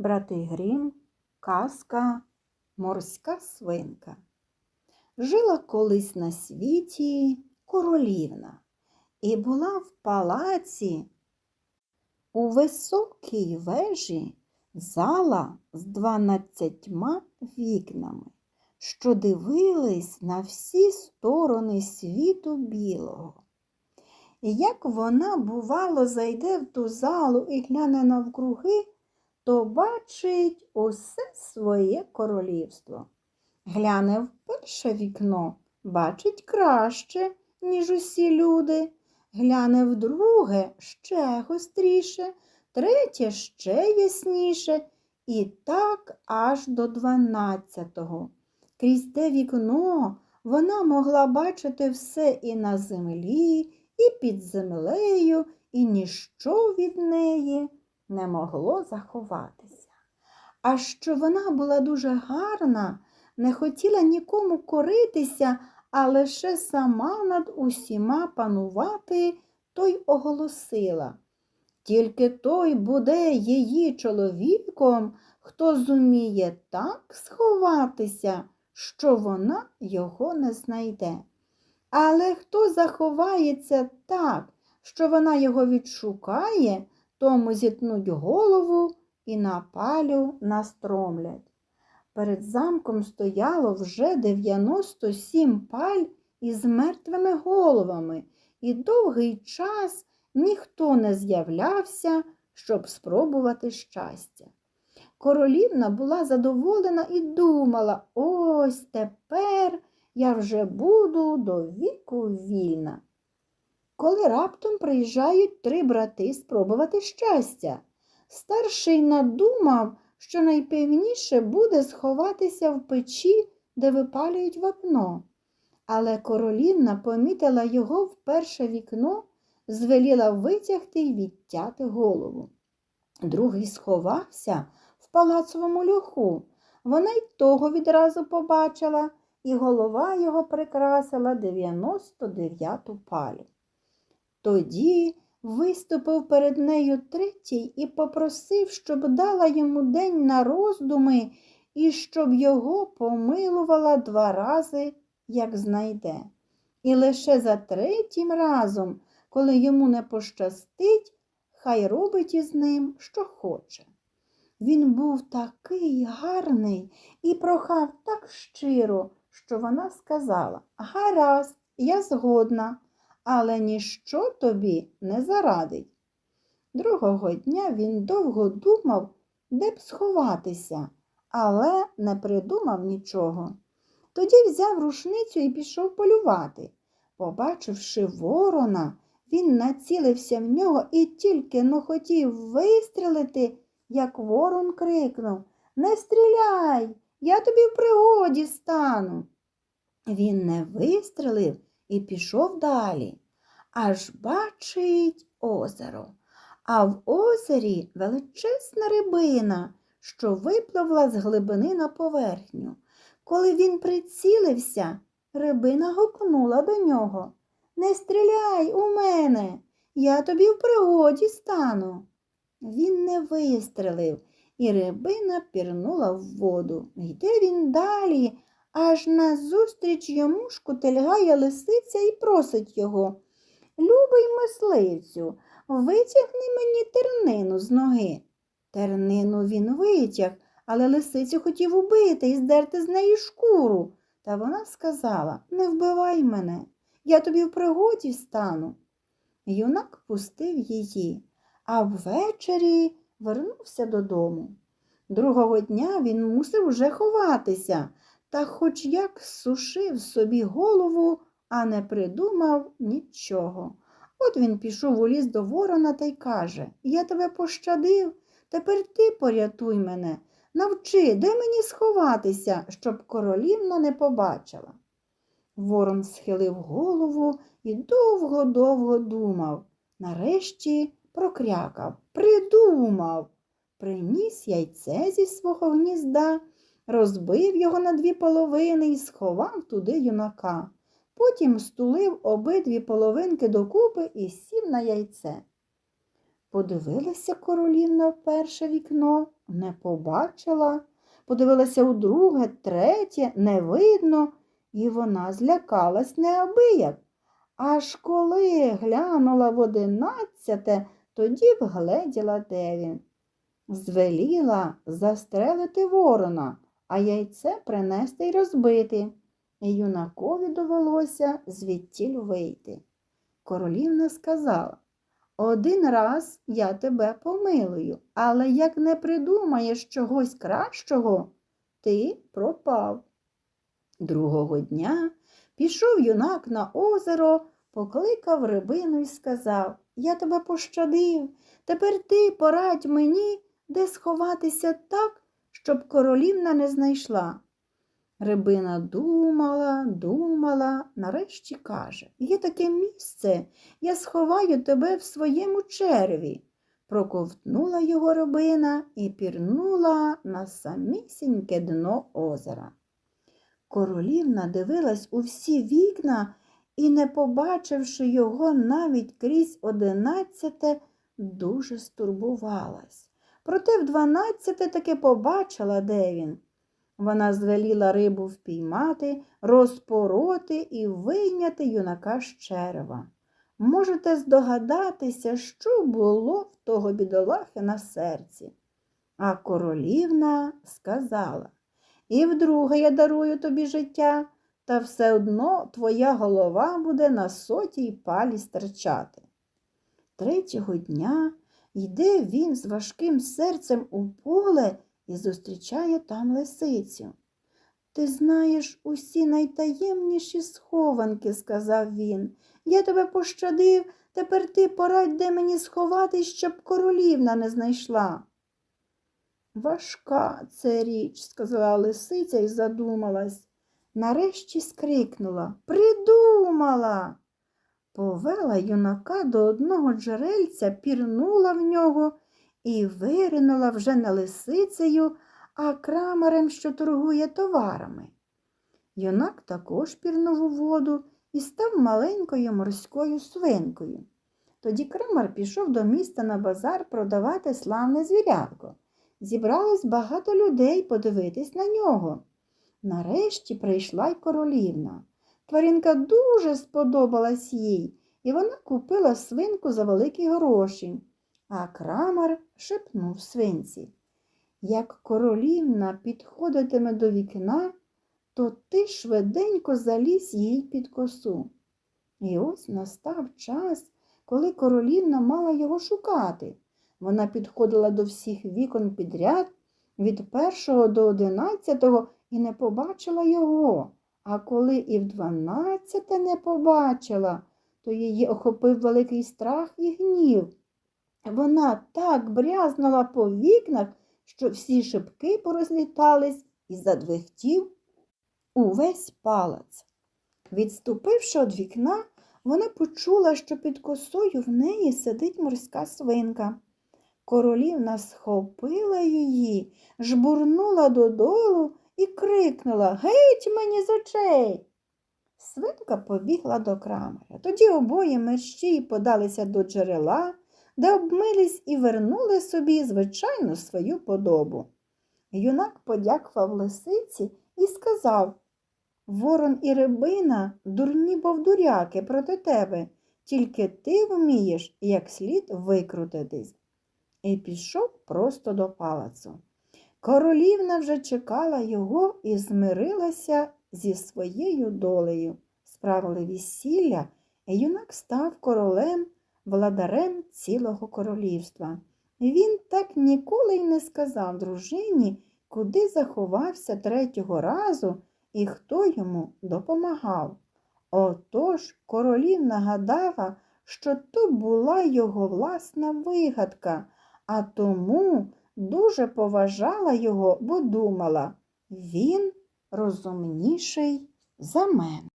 Брати Грім, казка, морська свинка. Жила колись на світі королівна і була в палаці у високій вежі зала з дванадцятьма вікнами, що дивились на всі сторони світу білого. І як вона, бувало, зайде в ту залу і гляне навкруги, то бачить усе своє королівство. Гляне в перше вікно, бачить краще, ніж усі люди. Гляне в друге ще гостріше, третє ще ясніше, і так аж до дванадцятого. Крізь те вікно вона могла бачити все і на землі, і під землею, і ніщо від неї не могло заховатися. А що вона була дуже гарна, не хотіла нікому коритися, а лише сама над усіма панувати, то й оголосила. Тільки той буде її чоловіком, хто зуміє так сховатися, що вона його не знайде. Але хто заховається так, що вона його відшукає, тому зітнуть голову і на палю настромлять. Перед замком стояло вже 97 паль із мертвими головами, і довгий час ніхто не з'являвся, щоб спробувати щастя. Королівна була задоволена і думала, ось тепер я вже буду до віку вільна. Коли раптом приїжджають три брати спробувати щастя, старший надумав, що найпевніше буде сховатися в печі, де випалюють вапно. Але королівна помітила його в перше вікно, звеліла витягти й відтяти голову. Другий сховався в палацовому льоху. Вона й того відразу побачила, і голова його прикрасила 99-ту палю. Тоді виступив перед нею третій і попросив, щоб дала йому день на роздуми і щоб його помилувала два рази, як знайде. І лише за третім разом, коли йому не пощастить, хай робить із ним, що хоче. Він був такий гарний і прохав так щиро, що вона сказала Гаразд, я згодна але ніщо тобі не зарадить. Другого дня він довго думав, де б сховатися, але не придумав нічого. Тоді взяв рушницю і пішов полювати. Побачивши ворона, він націлився в нього і тільки но хотів вистрелити, як ворон крикнув Не стріляй, я тобі в пригоді стану. Він не вистрелив і пішов далі. Аж бачить озеро, а в озері величезна рибина, що випливла з глибини на поверхню. Коли він прицілився, рибина гукнула до нього Не стріляй у мене, я тобі в пригоді стану. Він не вистрелив, і рибина пірнула в воду. Йде він далі, аж назустріч йому шкутильгає лисиця і просить його. Любий мисливцю, витягни мені тернину з ноги. Тернину він витяг, але лисицю хотів убити і здерти з неї шкуру. Та вона сказала Не вбивай мене, я тобі в пригоді стану. Юнак пустив її, а ввечері вернувся додому. Другого дня він мусив уже ховатися, та хоч як сушив собі голову, а не придумав нічого. От він пішов у ліс до ворона та й каже Я тебе пощадив, тепер ти порятуй мене, навчи, де мені сховатися, щоб королівна не побачила. Ворон схилив голову і довго-довго думав. Нарешті прокрякав, придумав, приніс яйце зі свого гнізда, розбив його на дві половини і сховав туди юнака. Потім стулив обидві половинки докупи і сів на яйце. Подивилася королівна в перше вікно, не побачила. Подивилася у друге, третє, не видно, і вона злякалась неабияк. Аж коли глянула в одинадцяте, тоді вгледіла, де він. Звеліла застрелити ворона, а яйце принести й розбити. І юнакові довелося звідтіль вийти. Королівна сказала один раз я тебе помилую, але як не придумаєш чогось кращого, ти пропав. Другого дня пішов юнак на озеро, покликав рибину і сказав Я тебе пощадив, тепер ти порадь мені, де сховатися так, щоб королівна не знайшла. Рибина думала, думала, нарешті каже Є таке місце, я сховаю тебе в своєму черві. Проковтнула його рибина і пірнула на самісіньке дно озера. Королівна дивилась у всі вікна і, не побачивши його навіть крізь одинадцяте, дуже стурбувалась. Проте в дванадцяте таки побачила, де він. Вона звеліла рибу впіймати, розпороти і вийняти юнака з черева. Можете здогадатися, що було в того бідолахи на серці. А королівна сказала І вдруге я дарую тобі життя, та все одно твоя голова буде на сотій палі стирчати. Третього дня йде він з важким серцем у поле і зустрічає там лисицю. Ти знаєш усі найтаємніші схованки, сказав він. Я тебе пощадив, тепер ти порадь, де мені сховатись, щоб королівна не знайшла. Важка це річ, сказала лисиця і задумалась. Нарешті скрикнула Придумала. Повела юнака до одного джерельця, пірнула в нього і виринула вже не лисицею, а крамарем, що торгує товарами. Юнак також пірнув у воду і став маленькою морською свинкою. Тоді крамар пішов до міста на базар продавати славне звірятко. Зібралось багато людей подивитись на нього. Нарешті прийшла й королівна. Тваринка дуже сподобалась їй, і вона купила свинку за великі гроші. А крамар шепнув свинці. Як королівна підходитиме до вікна, то ти швиденько залізь їй під косу. І ось настав час, коли королівна мала його шукати. Вона підходила до всіх вікон підряд від першого до одинадцятого і не побачила його. А коли і в дванадцяте не побачила, то її охопив великий страх і гнів. Вона так брязнула по вікнах, що всі шибки порозлітались і задвихтів увесь палац. Відступивши від вікна, вона почула, що під косою в неї сидить морська свинка. Королівна схопила її, жбурнула додолу і крикнула Геть мені з очей. Свинка побігла до крамера. Тоді обоє мерщій подалися до джерела, де обмились і вернули собі, звичайно, свою подобу. Юнак подякував лисиці і сказав Ворон і рибина дурні бовдуряки проти тебе, тільки ти вмієш як слід викрутитись. І пішов просто до палацу. Королівна вже чекала його і змирилася зі своєю долею. Справили весілля, і юнак став королем, владарем цілого королівства. Він так ніколи й не сказав дружині, куди заховався третього разу і хто йому допомагав. Отож королівна гадала, що то була його власна вигадка, а тому дуже поважала його, бо думала, він розумніший за мене.